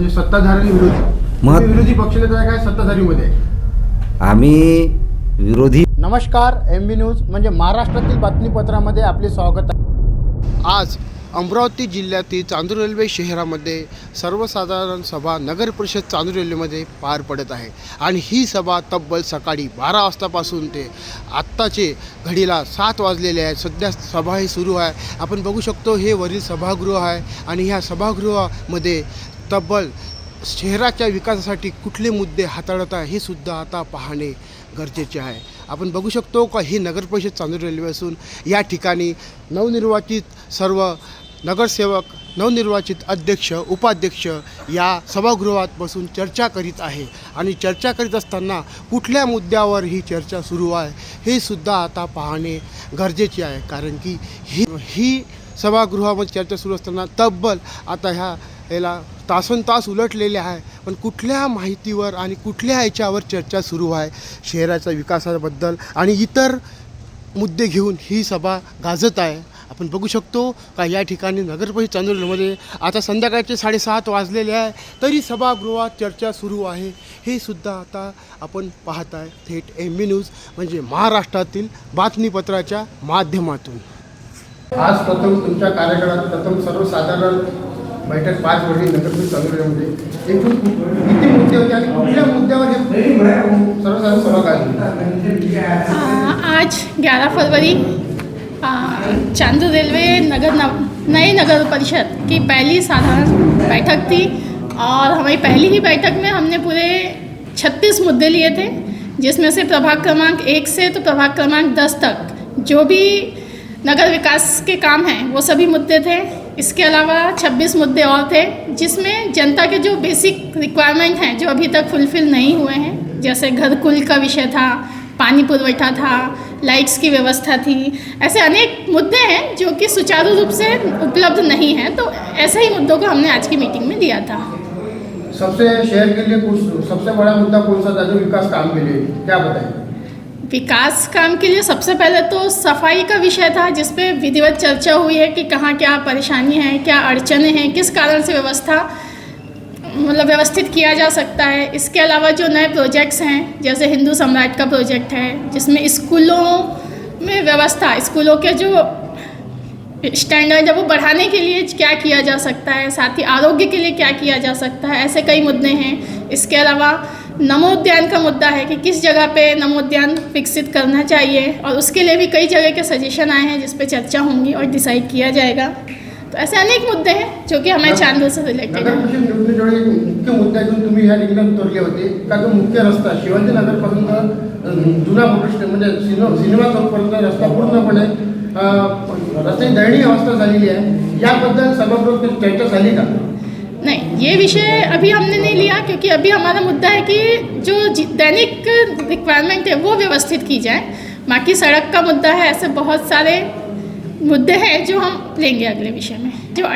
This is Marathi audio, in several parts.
म्हणजे सत्ताधारी विरोधी. विरोधी पक्षनेता आहे काय सत्ताधारीमध्ये? आहे? आम्ही विरोधी नमस्कार एम बी न्यूज म्हणजे महाराष्ट्रातील बातमीपत्रामध्ये आपले स्वागत आहे. आज अमरावती जिल्ह्यातील चांदूर रेल्वे शहरामध्ये सर्वसाधारण सभा नगर परिषद चांदूर रेल्वेमध्ये पार पडत आहे. आणि ही सभा तब्बल सकाळी बारा वाजतापासून ते आत्ताचे घडीला सात वाजलेले आहे सध्या सभा ही सुरू आहे. आपण बघू शकतो हे वरील सभागृह आहे आणि ह्या सभागृहामध्ये तब्बल शहराच्या विकासासाठी कुठले मुद्दे हाताळत आहे हे सुद्धा आता पाहणे गरजेचे आहे. आपण बघू शकतो का ही नगर परिषद चांदूर रेल्वे असून या ठिकाणी नवनिर्वाचित सर्व नगरसेवक नवनिर्वाचित अध्यक्ष उपाध्यक्ष या सभागृहात बसून चर्चा करीत आहे. आणि चर्चा करीत असताना कुठल्या मुद्द्यावर ही चर्चा सुरू आहे हे सुद्धा आता पाहणे गरजेचे आहे. कारण की ही ही सभागृहामध्ये चर्चा सुरू असताना तब्बल आता ह्या याला तासन तास उलटलेले आहे. पण कुठल्या माहितीवर आणि कुठल्या ह्याच्यावर चर्चा सुरू आहे? शहराच्या विकासाबद्दल आणि इतर मुद्दे घेऊन ही सभा गाजत आहे. आपण बघू शकतो का या ठिकाणी नगरपरिषद चांदोलीमध्ये आता संध्याकाळचे साडेसात वाजलेले आहे. तरी सभागृहात चर्चा सुरू आहे. हे सुद्धा आता आपण पाहत आहे. थेट एम बी न्यूज म्हणजे महाराष्ट्रातील बातमीपत्राच्या माध्यमातून. आज प्रथम तुमच्या कार्यकाळात प्रथम सर्वसाधारण बैठक पाच पडली नगरपरिषद चांदोलीमध्ये एकूण किती मुद्दे होते आणि कुठल्या मुद्द्यावर सर्वसाधारण सभा गाजली आज 11 फरवरी चांदू रेलवे नगर नई नगर परिषद की पहली साधारण बैठक थी और हमारी पहली ही बैठक में हमने पूरे 36 मुद्दे लिए थे, जिसमें से प्रभाग क्रमांक एक से तो प्रभाग क्रमांक दस तक जो भी नगर विकास के काम हैं, वो सभी मुद्दे थे। इसके अलावा 26 मुद्दे और थे, जिसमें जनता के जो बेसिक रिक्वायरमेंट हैं, जो अभी तक फुलफिल नहीं हुए हैं, जैसे घर कुल का विषय था, पानी पुरवठा था लाइट्स की व्यवस्था थी, ऐसे अनेक मुद्दे हैं जो कि सुचारू रूप से उपलब्ध नहीं हैं तो ऐसे ही मुद्दों को हमने आज की मीटिंग में दिया था। सबसे शहर के लिए सबसे बड़ा मुद्दा कौन सा था जो विकास काम के लिए? क्या बताएँ विकास काम के लिए सबसे पहले तो सफ़ाई का विषय था जिसपे विधिवत चर्चा हुई है कि कहाँ क्या परेशानी है, क्या अड़चने हैं, किस कारण से व्यवस्था मतलब व्यवस्थित किया जा सकता है। इसके अलावा जो नए प्रोजेक्ट्स हैं, जैसे हिंदू सम्राट का प्रोजेक्ट है, जिसमें स्कूलों में व्यवस्था, स्कूलों के जो स्टैंडर्ड है, वो बढ़ाने के लिए क्या किया जा सकता है, साथ ही आरोग्य के लिए क्या किया जा सकता है, ऐसे कई मुद्दे हैं। इसके अलावा नमोद्यान का मुद्दा है कि किस जगह पे नमोद्यान विकसित करना चाहिए और उसके लिए भी कई जगह के सजेशन आए हैं जिस पे चर्चा होंगी और डिसाइड किया जाएगा। तो ऐसे अनेक मुद्दे हैं जो कि हमें चांदों से रिलेटेड हैं। मुख्य मुद्दा घेऊन तुम्ही या ठिकाणी उतरले होते का जो मुख्य रस्ता शिवाजी जुना मोटर स्टे म्हणजे सिनेमा चौकपर्यंत रस्ता पूर्णपणे रस्त्याची दयनीय अवस्था झालेली आहे. याबद्दल चर्चा झाली का? नहीं ये विषय अभी हमने नहीं लिया क्योंकि अभी हमारा मुद्दा है कि जो दैनिक रिक्वायरमेंट है वो व्यवस्थित की जाए। बाकी सड़क का मुद्दा है ऐसे बहुत सारे मुद्दे हैं जो हम लेंगे अगले विषय में। जो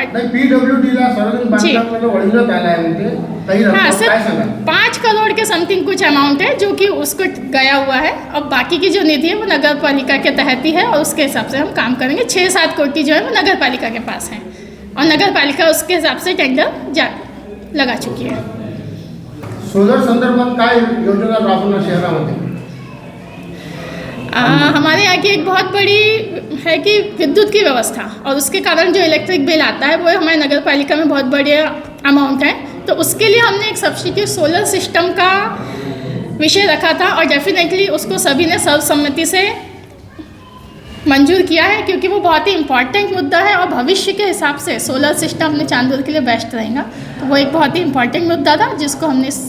काही हाँ रस्ता सर पाँच करोड़ के समथिंग कुछ अमाउंट है जो कि उसको गया हुआ है। और बाकी की जो निधि है वो नगर पालिका के तहत ही है और उसके हिसाब से हम काम करेंगे। छः सात कोटी जो है वो नगर पालिका के पास है। और नगर पालिका उसके हिसाब से टेंडर जा लगा चुकी है। सोलर संदर्भात काय योजना राबवणार शहरामध्ये आ, हमारे यहाँ की एक बहुत बड़ी है कि विद्युत की व्यवस्था और उसके कारण जो इलेक्ट्रिक बिल आता है वो हमारे नगर पालिका में बहुत बड़ी अमाउंट है। तो उसके लिए हमने एक सब्सिट्यूट सोलर सिस्टम का विषय रखा था और डेफिनेटली उसको सभी ने सर्वसम्मति से मंजूर किया है क्योंकि वो बहुत ही इम्पॉर्टेंट मुद्दा है और भविष्य के हिसाब से सोलर सिस्टम अपने चांदोर के लिए बेस्ट रहेगा। तो वो एक बहुत ही इम्पॉर्टेंट मुद्दा था जिसको हमने इस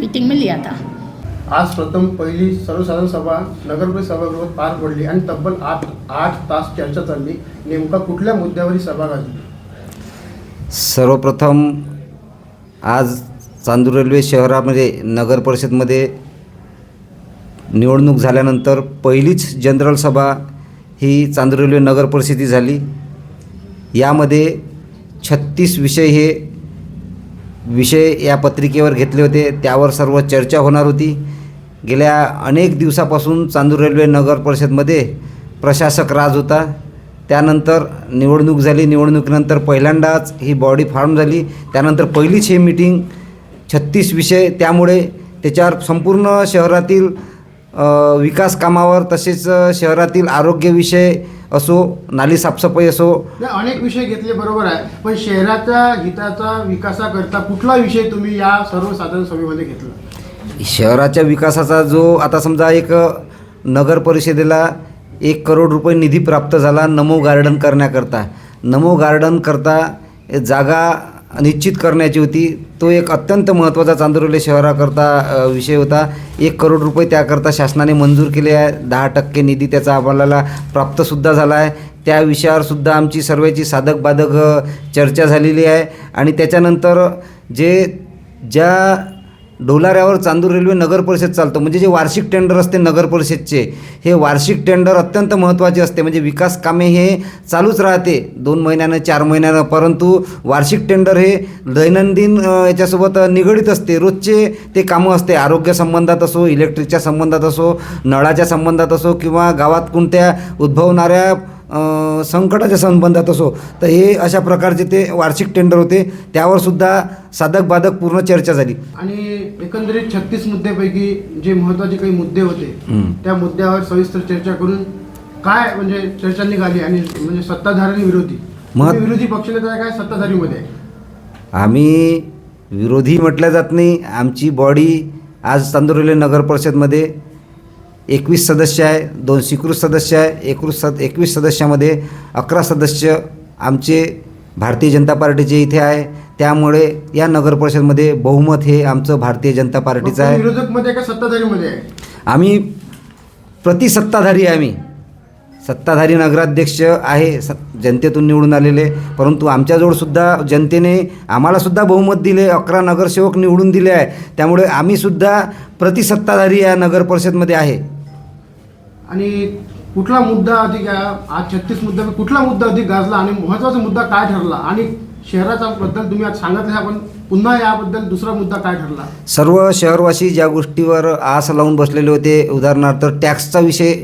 मीटिंग में लिया था। आज प्रथम पहिली सर्वसाधारण सभा नगरपरिषद सभागृहात पार पडली आणि तब्बल आठ आठ तास चर्चा चालली. नेमका कुठल्या मुद्द्यावर ही सभा गाजली सर्वप्रथम आज चांदूर रेल्वे शहरामध्ये नगर परिषदमध्ये निवडणूक झाल्यानंतर पहिलीच जनरल सभा ही चांदूर रेल्वे नगर परिषदी झाली. यामध्ये छत्तीस विषय हे विषय या पत्रिकेवर घेतले होते. त्यावर सर्व चर्चा होणार होती. गेल्या अनेक दिवसापासून चांदूर रेल्वे नगर परिषदमध्ये प्रशासक राज होता. त्यानंतर निवडणूक झाली. निवडणुकीनंतर पहिल्यांदाच ही बॉडी फॉर्म झाली. त्यानंतर पहिलीच ही मीटिंग छत्तीस विषय त्यामुळे त्याच्यावर संपूर्ण शहरातील विकास कामावर तसेच शहरातील आरोग्य विषय असो नाली साफसफाई असो. अनेक विषय घेतले बरोबर आहे. पण शहराच्या हिताचा विकासाकरता कुठला विषय तुम्ही या सर्वसाधारण सभेमध्ये घेतला? शहराच्या विकासाचा जो आता समजा एक नगर परिषदेला एक करोड रुपये निधी प्राप्त झाला नमो गार्डन करण्याकरता. नमो गार्डन करता जागा निश्चित करण्याची होती. तो एक अत्यंत महत्त्वाचा चांदुरली शहराकरता विषय होता. एक करोड रुपये त्याकरता शासनाने मंजूर केले आहे. दहा टक्के निधी त्याचा आम्हाला प्राप्तसुद्धा झाला आहे. त्या विषयावरसुद्धा आमची सर्वांची साधक बाधक चर्चा झालेली आहे. आणि त्याच्यानंतर जे ज्या डोलाऱ्यावर चांदूर रेल्वे नगर परिषद चालतं. म्हणजे जे वार्षिक टेंडर असते नगर परिषदचे हे वार्षिक टेंडर अत्यंत महत्त्वाचे असते. म्हणजे विकास कामे हे चालूच राहते. दोन महिन्यानं चार महिन्यानं परंतु वार्षिक टेंडर हे दैनंदिन याच्यासोबत निगडीत असते. रोजचे ते कामं असते. आरोग्य संबंधात असो इलेक्ट्रिकच्या संबंधात असो नळाच्या संबंधात असो किंवा गावात कोणत्या उद्भवणाऱ्या संकटाच्या संबंधात असो तर हे अशा प्रकारचे ते वार्षिक टेंडर होते. त्यावर सुद्धा साधक बाधक पूर्ण चर्चा झाली. आणि एकंदरीत छत्तीस मुद्द्यापैकी जे महत्त्वाचे काही मुद्दे होते. त्या मुद्द्यावर सविस्तर चर्चा करून काय म्हणजे चर्चा निघाली आणि म्हणजे सत्ताधारी विरोधी? मग- विरोधी पक्षनेता आहे काय सत्ताधारीमध्ये आम्ही विरोधी म्हटलं जात नाही. आमची बॉडी आज चांदुरली नगर परिषदमध्ये एकवीस सदस्य आहे दोन स्वीकृत सदस्य आहे एकवीस सद एकवीस सदस्यामध्ये अकरा सदस्य आमचे भारतीय जनता पार्टीचे इथे आहे. त्यामुळे या नगर परिषदमध्ये बहुमत हे आमचं भारतीय जनता पार्टीचं आहे. विरोधकमध्ये आहे का सत्ताधारीमध्ये आहे. आम्ही प्रतिसत्ताधारी आहे आम्ही. सत्ताधारी नगराध्यक्ष आहे स जनतेतून निवडून आलेले. परंतु आमच्याजवळ सुद्धा जनतेने आम्हालासुद्धा बहुमत दिले अकरा नगरसेवक निवडून दिले आहे. त्यामुळे आम्हीसुद्धा प्रतिसत्ताधारी या नगर परिषदमध्ये आहे. आणि कुठला मुद्दा अधिक आहे? आज छत्तीस मुद्दा कुठला मुद्दा अधिक गाजला आणि महत्त्वाचा मुद्दा काय ठरला आणि शहराचा बद्दल तुम्ही आज सांगितलं आपण पुन्हा याबद्दल दुसरा मुद्दा काय ठरला? सर्व शहरवासी ज्या गोष्टीवर आस लावून बसलेले होते उदाहरणार्थ टॅक्सचा विषय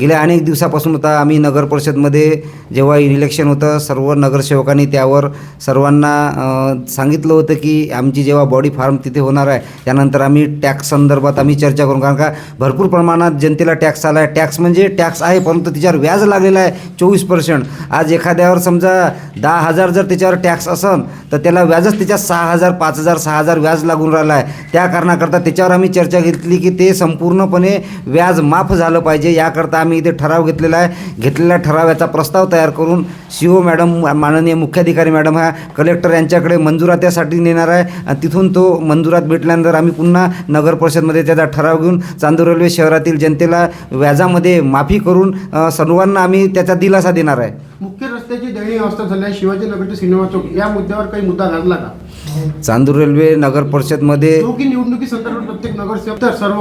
गेल्या अनेक दिवसापासून होता. आम्ही नगर परिषदमध्ये जेव्हा इलेक्शन होतं सर्व नगरसेवकांनी त्यावर सर्वांना सांगितलं होतं की आमची जेव्हा बॉडी फार्म तिथे होणार आहे त्यानंतर आम्ही टॅक्स संदर्भात आम्ही चर्चा करू. कारण का भरपूर प्रमाणात जनतेला टॅक्स आला आहे टॅक्स म्हणजे टॅक्स आहे परंतु त्याच्यावर व्याज लागलेलं आहे चोवीस पर्सेंट आज एखाद्यावर समजा दहा हजार जर त्याच्यावर टॅक्स असन तर त्याला व्याजच त्याच्यात सहा हजार पाच हजार सहा हजार व्याज लागून राहिलं आहे त्या कारणाकरता त्याच्यावर आम्ही चर्चा घेतली की ते संपूर्णपणे व्याज माफ झालं पाहिजे. याकरता आम्ही इथे ठराव घेतलेला आहे. घेतलेल्या ठरावाचा प्रस्ताव तयार करून सी ओ मॅडम माननीय मुख्याधिकारी मॅडम हा कलेक्टर यांच्याकडे मंजुरात्यासाठी नेणार आहे. आणि तिथून तो मंजुरात भेटल्यानंतर आम्ही पुन्हा नगर परिषदमध्ये त्याचा ठराव घेऊन चांदूर रेल्वे शहरातील जनतेला व्याजामध्ये माफी करून सर्वांना आम्ही त्याचा दिलासा देणार आहे. मुख्य रस्त्याची दयनीय अवस्था झाली आहे शिवाजीनगर ते सिनेमा चौक या मुद्द्यावर काही मुद्दा गाजला का? चांदूर रेल्वे नगर परिषदमध्ये तो की निवडणुकी संदर्भात प्रत्येक नगरसेवक तर सर्व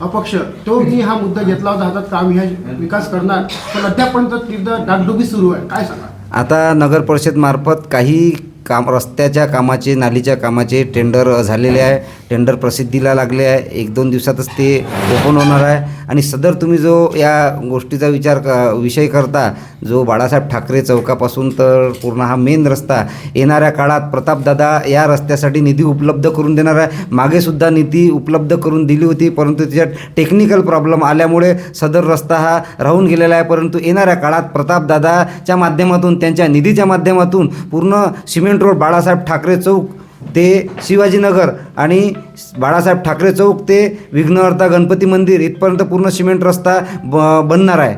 अपक्ष तो मी हा मुद्दा घेतला होता हातात काम ह्या विकास करणार. पण अद्यापर्यंत तिथं डागडुगी सुरू आहे. काय सांगा? आता नगर परिषदमार्फत काही काम रस्त्याच्या कामाचे नालीच्या कामाचे टेंडर झालेले आहे. टेंडर प्रसिद्धीला लागले आहे. एक दोन दिवसातच ते ओपन होणार आहे. आणि सदर तुम्ही जो या गोष्टीचा विचार क विषय करता जो बाळासाहेब ठाकरे चौकापासून तर पूर्ण हा मेन रस्ता येणाऱ्या काळात प्रतापदादा या रस्त्यासाठी निधी उपलब्ध करून देणार आहे. मागेसुद्धा निधी उपलब्ध करून दिली होती परंतु त्याच्यात टेक्निकल प्रॉब्लेम आल्यामुळे सदर रस्ता हा राहून गेलेला आहे. परंतु येणाऱ्या काळात प्रतापदादाच्या माध्यमातून त्यांच्या निधीच्या माध्यमातून पूर्ण सिमेंट रोड बाळासाहेब ठाकरे चौक ते शिवाजीनगर आणि बाळासाहेब ठाकरे चौक ते विघ्नहर्ता गणपती मंदिर इथपर्यंत पूर्ण सिमेंट रस्ता ब बनणार आहे.